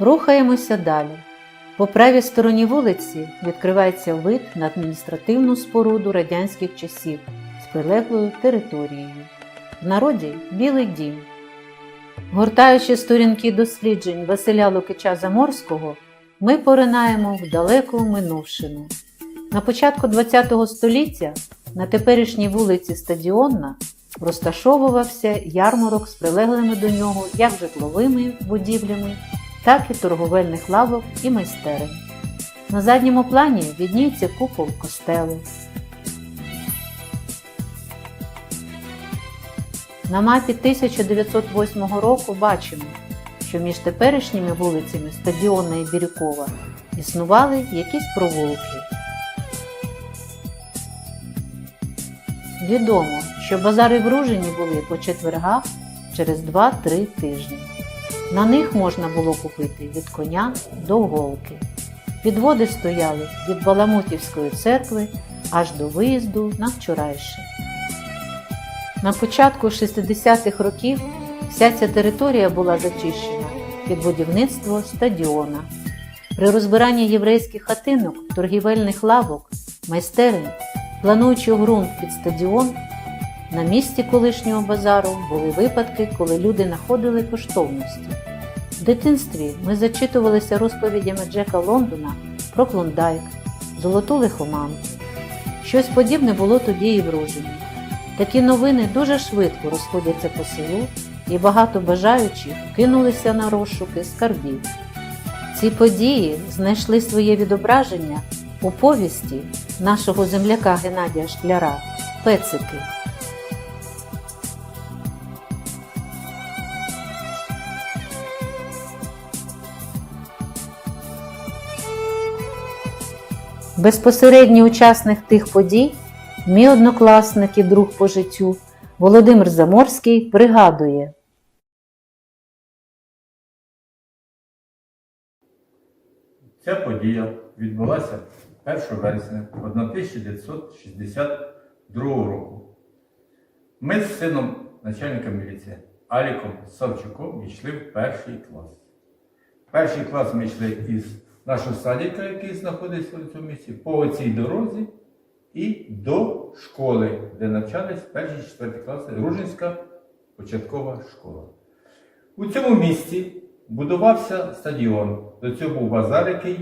Рухаємося далі. По правій стороні вулиці відкривається вид на адміністративну споруду радянських часів з прилеглою територією. В народі Білий дім. Гортаючи сторінки досліджень Василя Лукича Заморського, ми поринаємо в далеку минувшину. На початку ХХ століття на теперішній вулиці Стадіонна розташовувався ярмарок з прилеглими до нього як житловими будівлями, так і торговельних лавок і майстерень. На задньому плані відніється купол костелу. На мапі 1908 року бачимо, що між теперішніми вулицями Стадіонна і Бірюкова існували якісь провулки. Відомо, що базари в Ружині були по четвергах через 2-3 тижні. На них можна було купити від коня до голки. Підводи стояли від Баламутівської церкви аж до виїзду на вчорайше. На початку 60-х років вся ця територія була зачищена під будівництво стадіона. При розбиранні єврейських хатинок, торгівельних лавок, майстерень, плануючи ґрунт під стадіон, на місці колишнього базару були випадки, коли люди знаходили коштовності. В дитинстві ми зачитувалися розповідями Джека Лондона про Клондайк, золоту лихоманку. Щось подібне було тоді і в Ружині. Такі новини дуже швидко розходяться по селу, і багато бажаючих кинулися на розшуки скарбів. Ці події знайшли своє відображення у повісті нашого земляка Геннадія Шкляра Пецики. Безпосередній учасник тих подій, мій однокласник і друг по життю Володимир Заморський пригадує. Ця подія відбулася 1 вересня 1962 року. Ми з сином начальника міліції Аліком Савчуком йшли в перший клас. Перший клас ми йшли із нашого садика, який знаходиться в цьому місці, по цій дорозі і до школи, де навчались перші четверті класи Ружинська початкова школа. У цьому місці будувався стадіон. До цього був базар, який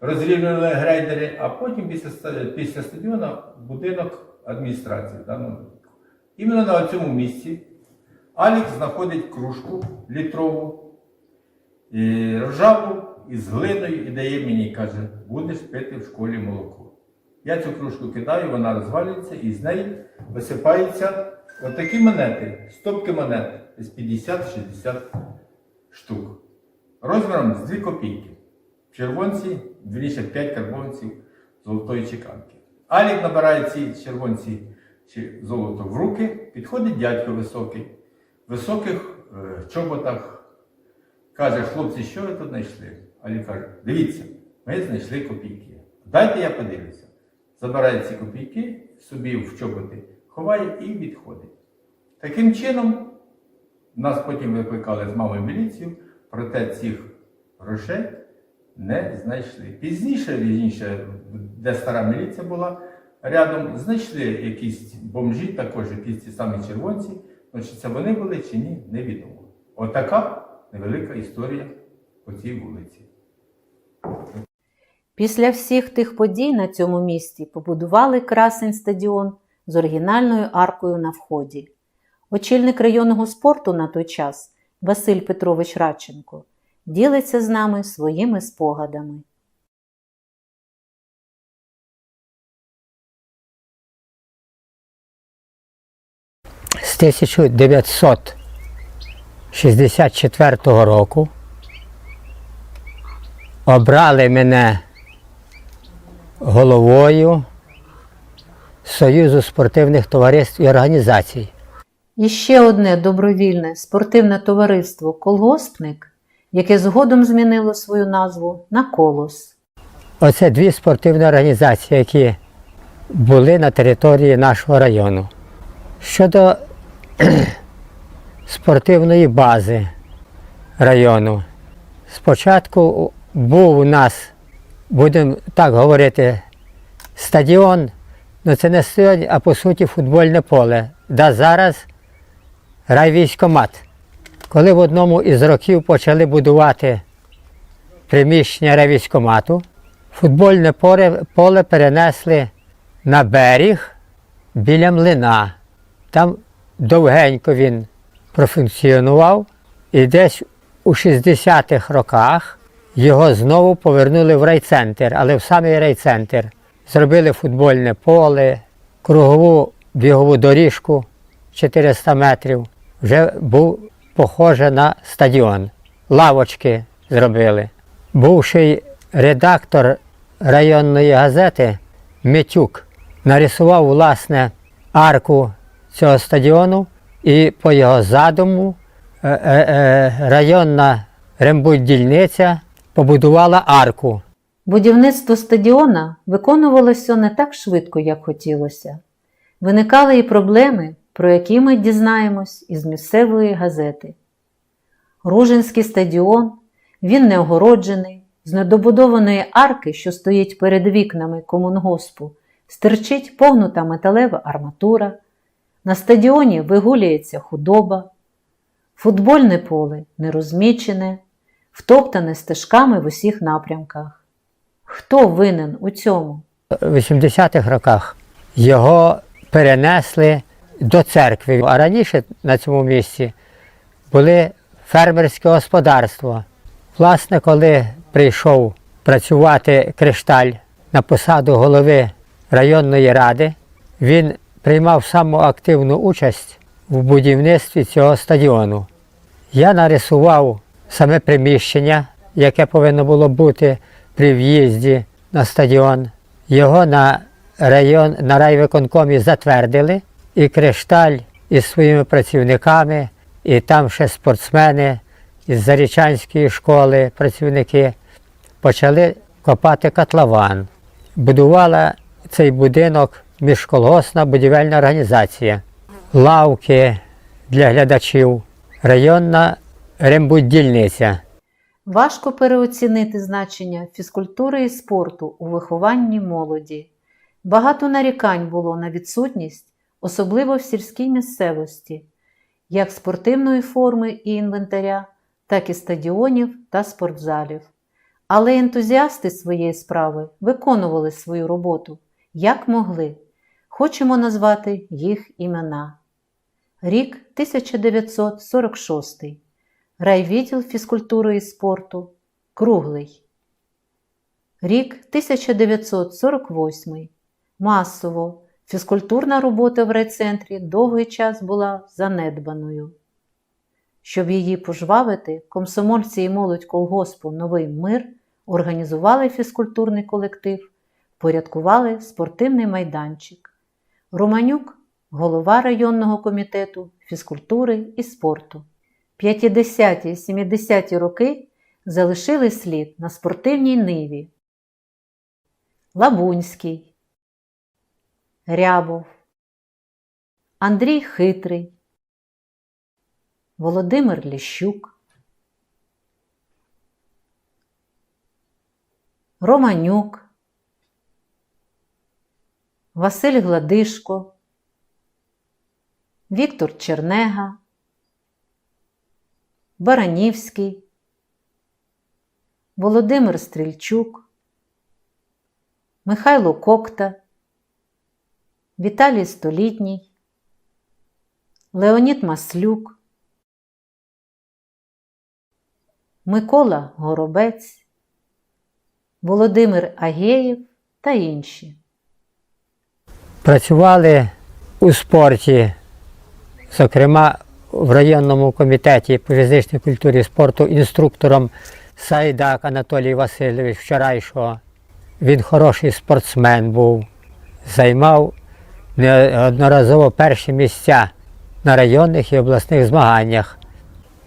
розрівняли грейдери, а потім після, після стадіону будинок адміністрації. випадку. Іменно на цьому місці Алік знаходить кружку літрову, ржаву із глиною і дає мені, каже, будеш пити в школі молоко. Я цю кружку кидаю, вона розвалюється і з неї висипаються отакі монети, стопки монет з 50-60 штук. Розміром з 2 копійки. Червонці, вірніше 5 карбованців золотої чеканки. Алік набирає ці червонці чи золото в руки, підходить дядько високий, в високих е, чоботах. Каже, хлопці, що ви тут знайшли? Алік каже, дивіться, ми знайшли копійки. Дайте я подивлюся. Забирає ці копійки, собі в чоботи ховає і відходить. Таким чином, нас потім викликали з мамою міліцію, проте цих грошей не знайшли. Пізніше, пізніше, де стара міліція була, рядом знайшли якісь бомжі, також якісь ці самі червонці. Чи це вони були, чи ні, невідомо. Отака невелика історія по цій вулиці. Після всіх тих подій на цьому місці побудували красень стадіон з оригінальною аркою на вході. Очільник районного спорту на той час Василь Петрович Радченко ділиться з нами своїми спогадами. з 1964 року обрали мене головою Союзу спортивних товариств і організацій. І ще одне добровільне спортивне товариство Колгоспник, яке згодом змінило свою назву на Колос. Оце дві спортивні організації, які були на території нашого району. Щодо спортивної бази району, Спочатку був у нас, будемо так говорити, стадіон, ну це не стадіон, а по суті футбольне поле, де зараз райвійськомат. Коли в одному із років почали будувати приміщення райвійськомату, футбольне поле, поле перенесли на берег біля млина. Там довгенько він профункціонував, і десь у 60-х роках його знову повернули в райцентр, але в самий райцентр. Зробили футбольне поле, кругову бігову доріжку 400 метрів. Вже був похоже на стадіон. Лавочки зробили. Бувший редактор районної газети Митюк нарисував власне арку цього стадіону і по його задуму е, е, е, районна рембуддільниця побудувала арку. Будівництво стадіона виконувалося не так швидко, як хотілося. Виникали і проблеми, про які ми дізнаємось із місцевої газети. Ружинський стадіон, він не огороджений, з недобудованої арки, що стоїть перед вікнами комунгоспу, стирчить погнута металева арматура. На стадіоні вигулюється худоба, футбольне поле нерозмічене, втоптане стежками в усіх напрямках. Хто винен у цьому? В 80-х роках його перенесли до церкви. А раніше на цьому місці були фермерське господарство. Власне, коли прийшов працювати Кришталь на посаду голови районної ради, він приймав саму активну участь в будівництві цього стадіону. Я нарисував саме приміщення, яке повинно було бути при в'їзді на стадіон. Його на район на райвиконкомі затвердили, і Кришталь із своїми працівниками, і там ще спортсмени із Зарічанської школи, працівники, почали копати котлован. Будувала цей будинок міжколгосна будівельна організація, лавки для глядачів, районна рембуддільниця. Важко переоцінити значення фізкультури і спорту у вихованні молоді. Багато нарікань було на відсутність, особливо в сільській місцевості, як спортивної форми і інвентаря, так і стадіонів та спортзалів. Але ентузіасти своєї справи виконували свою роботу, як могли. Хочемо назвати їх імена. Рік 1946. Райвідділ фізкультури і спорту Круглий. Рік 1948. Масово. Фізкультурна робота в райцентрі довгий час була занедбаною. Щоб її пожвавити, комсомольці і молодь колгоспу Новий мир організували фізкультурний колектив, порядкували спортивний майданчик. Романюк голова районного комітету фізкультури і спорту. 50-ті і 70-ті роки залишили слід на спортивній ниві. Лабунський, Рябов, Андрій Хитрий, Володимир Ліщук, Романюк, Василь Гладишко, Віктор Чернега, Баранівський, Володимир Стрільчук, Михайло Кокта, Віталій Столітній, Леонід Маслюк, Микола Горобець, Володимир Агеєв та інші. Працювали у спорті, зокрема в районному комітеті по фізичній культурі і спорту інструктором Сайдак Анатолій Васильович вчорайшого. Він хороший спортсмен був, займав неодноразово перші місця на районних і обласних змаганнях.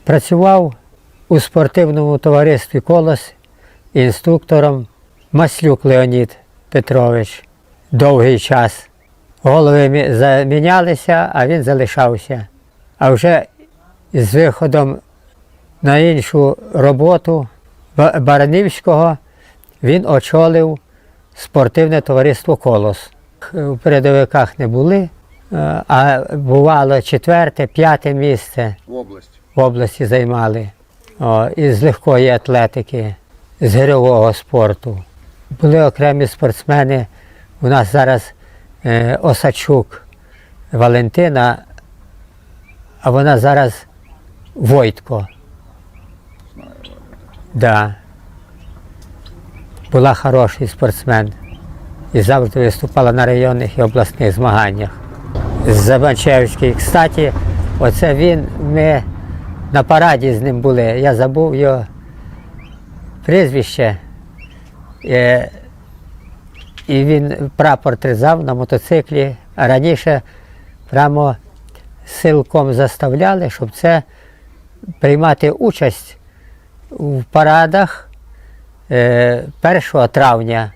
Працював у спортивному товаристві Колос інструктором Маслюк Леонід Петрович довгий час. Голови мі- замінялися, а він залишався. А вже з виходом на іншу роботу Баранівського він очолив спортивне товариство Колос. У передовиках не були, е, а бувало четверте, п'яте місце в області. в області займали. О, із легкої атлетики, з гирьового спорту. Були окремі спортсмени. У нас зараз е, Осачук Валентина, а вона зараз Войтко. Да. Була хороший спортсмен і завжди виступала на районних і обласних змаганнях. Забанчевський. Кстати, оце він, ми на параді з ним були. Я забув його прізвище. Е, І він прапор тризав на мотоциклі. А раніше прямо силком заставляли, щоб це приймати участь в парадах е, 1 травня.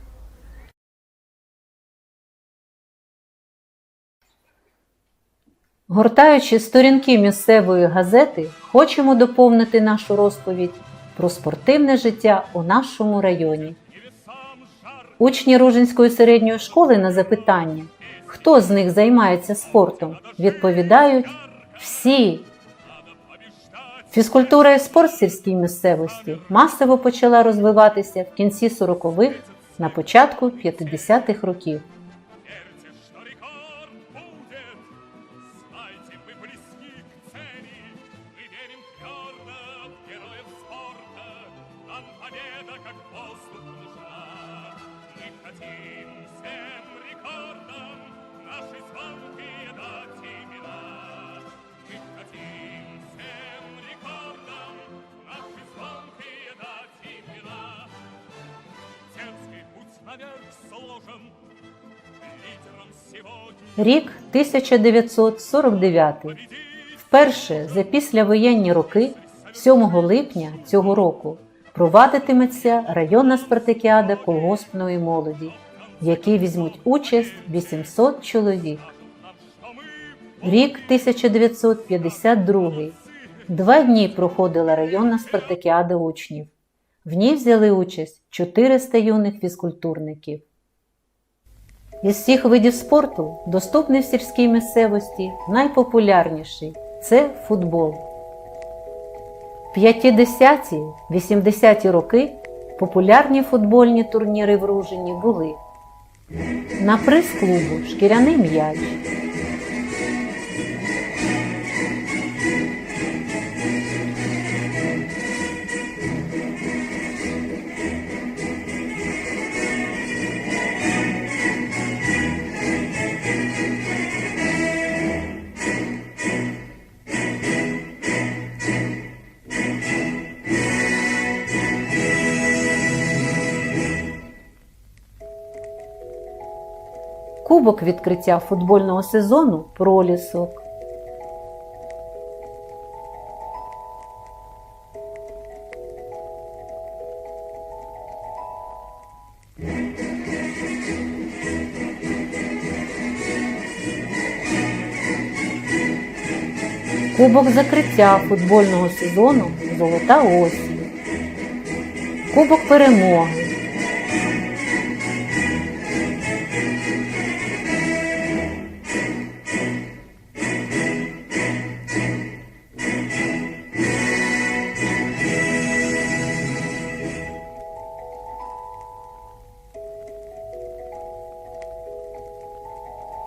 Гортаючи сторінки місцевої газети, хочемо доповнити нашу розповідь про спортивне життя у нашому районі. Учні Ружинської середньої школи на запитання, хто з них займається спортом, відповідають всі. Фізкультура і спорт в сільській місцевості масово почала розвиватися в кінці 40-х, на початку 50-х років. Рік 1949. Вперше за післявоєнні роки, 7 липня цього року, провадитиметься районна спартакіада колгоспної молоді, в якій візьмуть участь 800 чоловік. Рік 1952. Два дні проходила районна спартакіада учнів. В ній взяли участь 400 юних фізкультурників. Із всіх видів спорту, доступний в сільській місцевості, найпопулярніший це футбол. В 50-80-ті роки популярні футбольні турніри в Ружині були. На приз клубу шкіряний м'яч. Кубок відкриття футбольного сезону пролісок. Кубок закриття футбольного сезону Золота осінь. Кубок перемоги.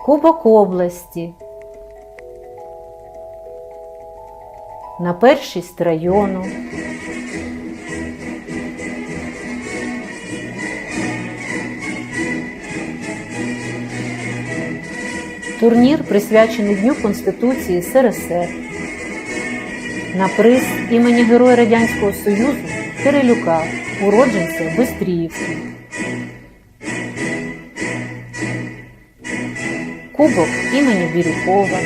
Кубок області. На першість району. Турнір присвячений Дню Конституції СРСР. На приз імені Героя Радянського Союзу Кирилюка, уродженця Бистріївки. Кубок імені Бірюкова.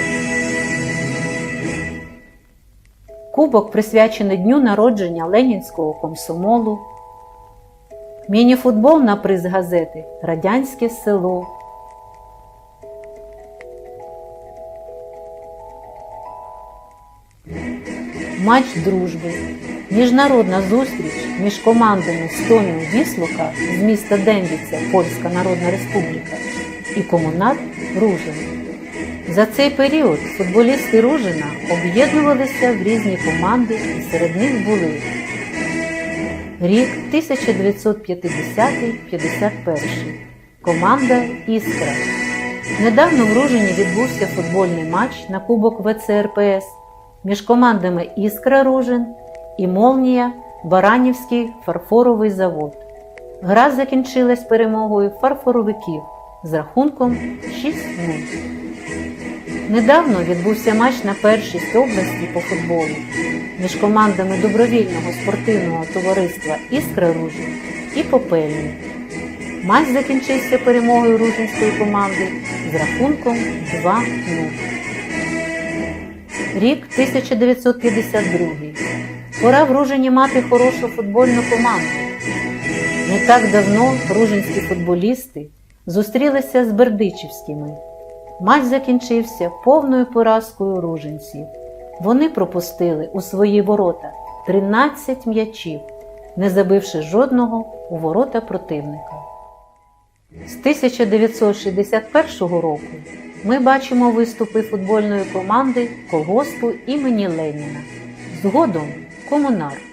Кубок присвячений дню народження Ленінського комсомолу. Мініфутбол на приз газети Радянське село. Матч дружби. Міжнародна зустріч між командами Стоміо Віслука з міста Дембіця, Польська Народна Республіка, і Комунар Ружин. За цей період футболісти Ружина об'єднувалися в різні команди, і серед них були рік 1950-51, команда Іскра. Недавно в Ружині відбувся футбольний матч на Кубок ВЦРПС між командами Іскра Ружин і Молнія Баранівський фарфоровий завод. Гра закінчилась перемогою фарфоровиків з рахунком 6-0. Недавно відбувся матч на першість області по футболу між командами добровільного спортивного товариства Іскра Ружин і Попельні. Матч закінчився перемогою ружинської команди з рахунком 2-0. Рік 1952. Пора в Ружині мати хорошу футбольну команду. Не так давно ружинські футболісти зустрілися з бердичівськими. Матч закінчився повною поразкою ружинців. Вони пропустили у свої ворота 13 м'ячів, не забивши жодного у ворота противника. З 1961 року ми бачимо виступи футбольної команди колгоспу імені Леніна. Згодом комунар.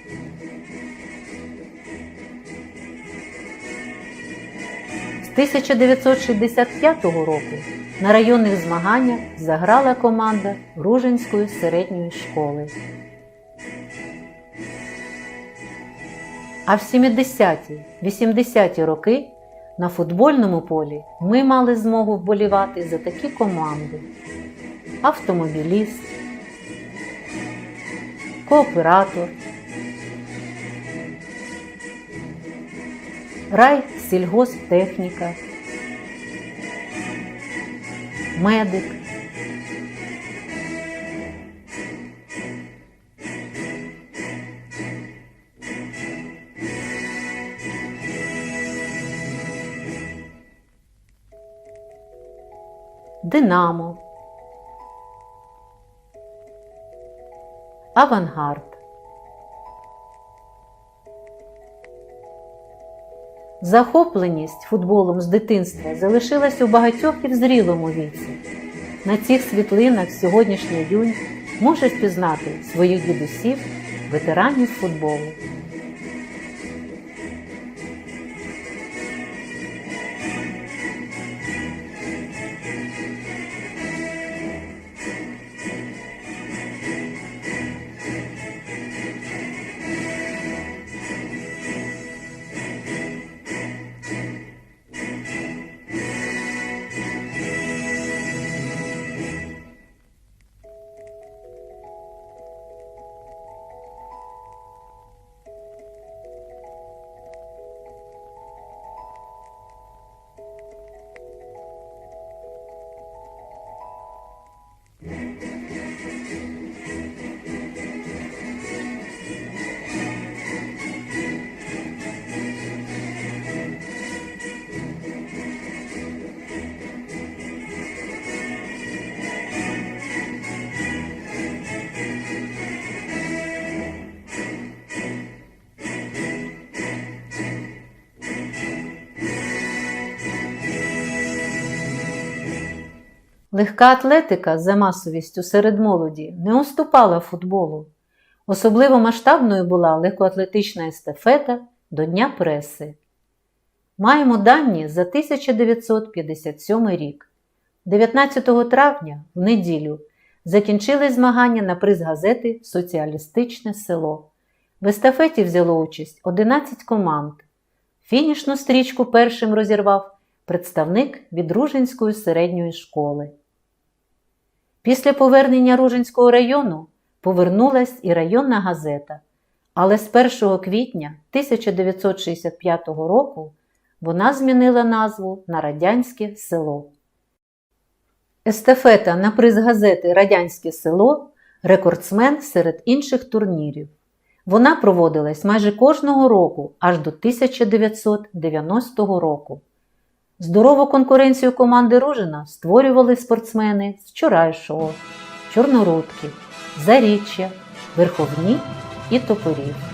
З 1965 року на районних змаганнях заграла команда Ружинської середньої школи. А в 70-ті, 80-ті роки на футбольному полі ми мали змогу вболівати за такі команди: автомобіліст, кооператор, рай сільгосптехніка, медик. Динамо, Авангард. Захопленість футболом з дитинства залишилась у багатьох і в зрілому віці. На цих світлинах сьогоднішній юнь може впізнати своїх дідусів, ветеранів футболу. Легка атлетика за масовістю серед молоді не уступала футболу. Особливо масштабною була легкоатлетична естафета до Дня преси. Маємо дані за 1957 рік. 19 травня, в неділю, закінчили змагання на приз газети Соціалістичне село. В естафеті взяло участь 11 команд. Фінішну стрічку першим розірвав представник від Ружинської середньої школи. Після повернення Ружинського району повернулась і районна газета, але з 1 квітня 1965 року вона змінила назву на Радянське село. Естафета на приз газети Радянське село рекордсмен серед інших турнірів. Вона проводилась майже кожного року аж до 1990 року. Здорову конкуренцію команди Ружина створювали спортсмени з Вчорайшого, Чорнорудки, Заріччя, Верховні і топорів.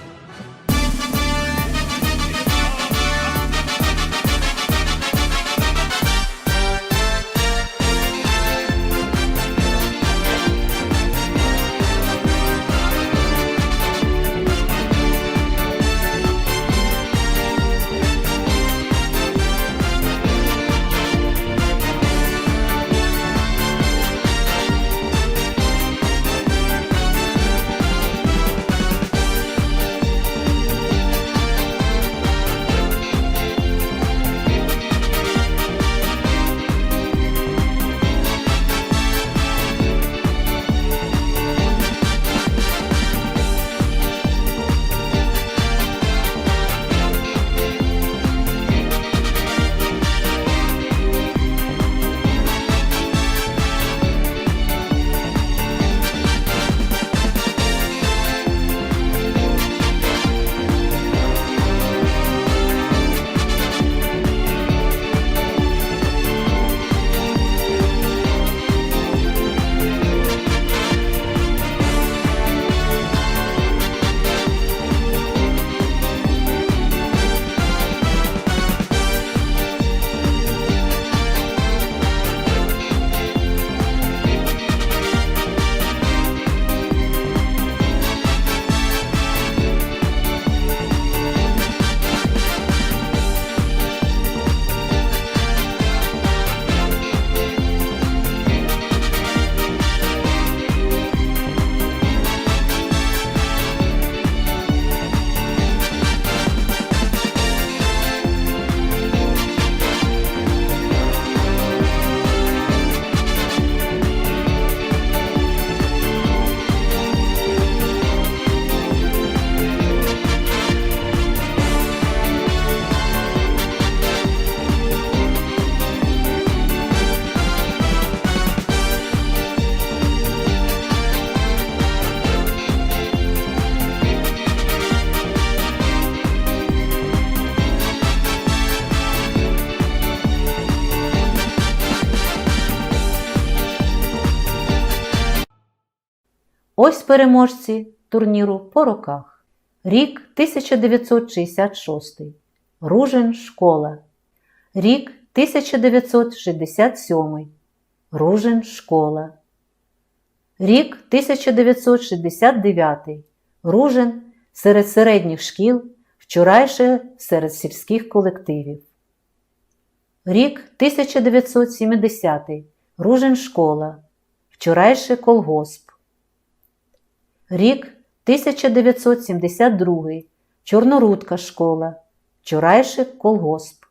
Ось переможці турніру по роках. Рік 1966. Ружин школа. Рік 1967. Ружин школа. Рік 1969. Ружин серед середніх шкіл, вчорайше серед сільських колективів. Рік 1970. Ружин школа. Вчорайше колгосп. Рік 1972. Чорнорудка школа. Вчорайше колгосп.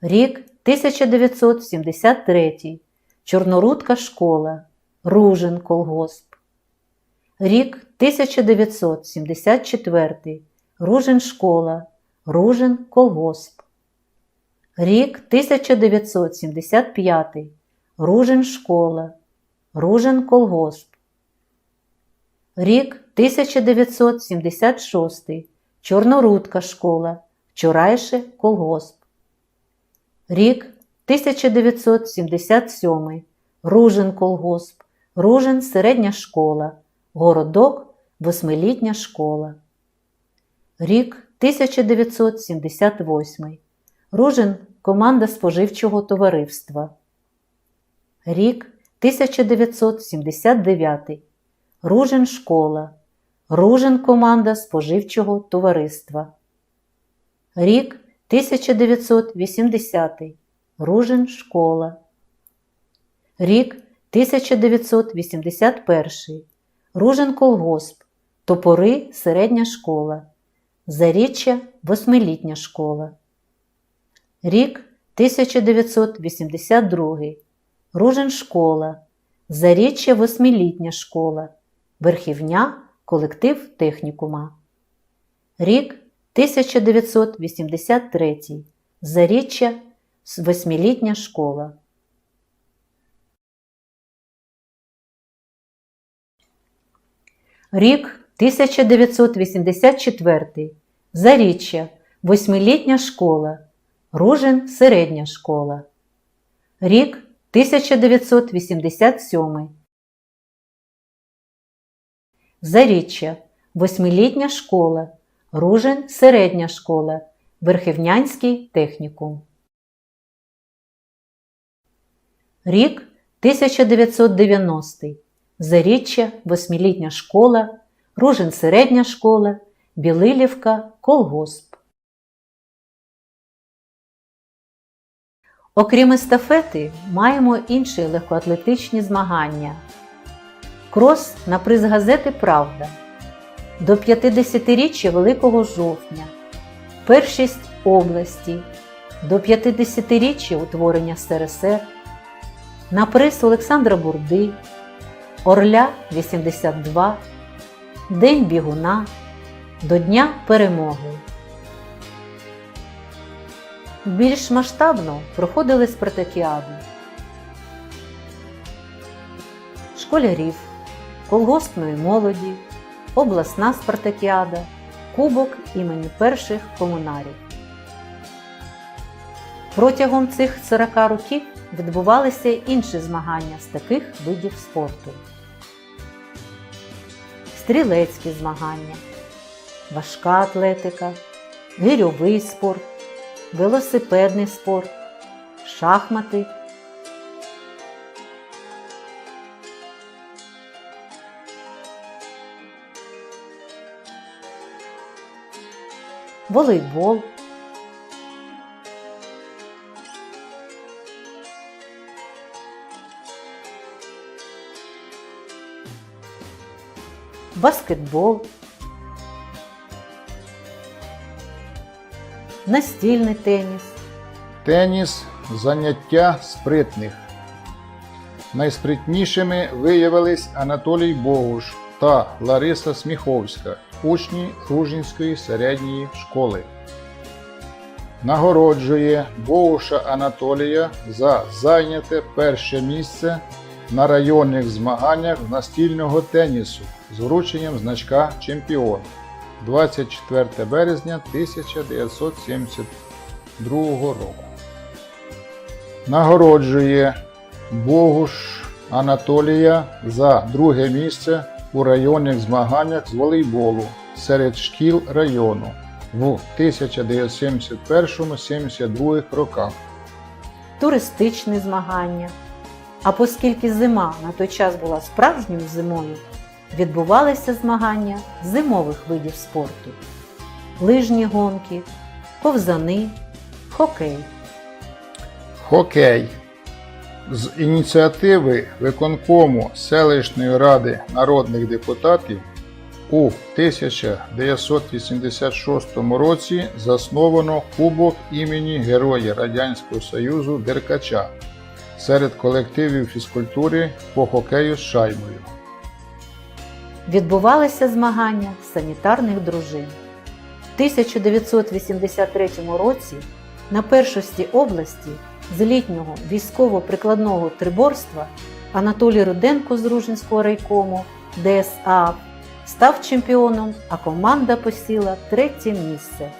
Рік 1973. Чорнорудка школа. Ружин колгосп. Рік 1974. Ружин школа. Ружин колгосп. Рік 1975. Ружин школа. Ружин колгосп. Рік 1976. Чорнорудка школа. Вчорайше колгосп. Рік 1977. Ружин колгосп. Ружин середня школа. Городок восьмилітня школа. Рік 1978. Ружин команда споживчого товариства. Рік 1979. Ружин школа. Ружин команда споживчого товариства. Рік 1980. Ружин школа. Рік 1981. Ружин колгосп. Топори середня школа. Заріччя восьмилітня школа. Рік 1982. Ружин школа. Заріччя восьмилітня школа. Верхівня колектив технікума. Рік 1983. Заріччя восьмилітня школа. Рік 1984. Заріччя восьмилітня школа. Ружин середня школа. Рік 1987. Заріччя восьмилітня школа, Ружин середня школа, Верхівнянський технікум. Рік 1990. Заріччя, восьмилітня школа, Ружин середня школа, Білилівка, колгосп. Окрім естафети, маємо інші легкоатлетичні змагання. Крос на приз газети Правда. До 50-річчя Великого жовтня. Першість області. До 50-річчя утворення СРСР. На приз Олександра Бурди. Орля 82. День бігуна. До Дня перемоги. Більш масштабно проходили спартакіади. Школярів, колгоспної молоді, обласна спартакіада, кубок імені перших комунарів. Протягом цих 40 років відбувалися інші змагання з таких видів спорту. Стрілецькі змагання, важка атлетика, гирьовий спорт, велосипедний спорт, шахмати. Волейбол, баскетбол, настільний теніс, Теніс заняття спритних. Найспритнішими виявились Анатолій Богуш та Лариса Сміховська, учні Ружинської середньої школи. Нагороджує Богуша Анатолія за зайняте перше місце на районних змаганнях настільного тенісу з врученням значка чемпіон 24 березня 1972 року. Нагороджує Богуш Анатолія за друге місце у районних змаганнях з волейболу серед шкіл району в 1971-72 роках. туристичні змагання. А оскільки зима на той час була справжньою зимою, відбувалися змагання зимових видів спорту: лижні гонки, ковзани, хокей. Хокей. З ініціативи виконкому селищної ради народних депутатів у 1986 році засновано Кубок імені Героя Радянського Союзу Деркача серед колективів фізкультури по хокею з шайбою. Відбувалися змагання санітарних дружин. В 1983 році на першості області з літнього військово-прикладного триборства Анатолій Руденко з Ружинського райкому ДСА став чемпіоном, а команда посіла третє місце.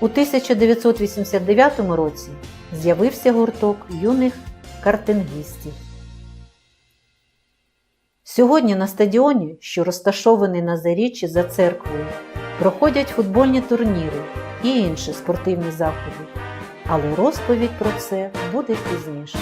У 1989 році з'явився гурток юних картингістів. Сьогодні на стадіоні, що розташований на Заріччі за церквою, проходять футбольні турніри і інші спортивні заходи. Але розповідь про це буде пізніше.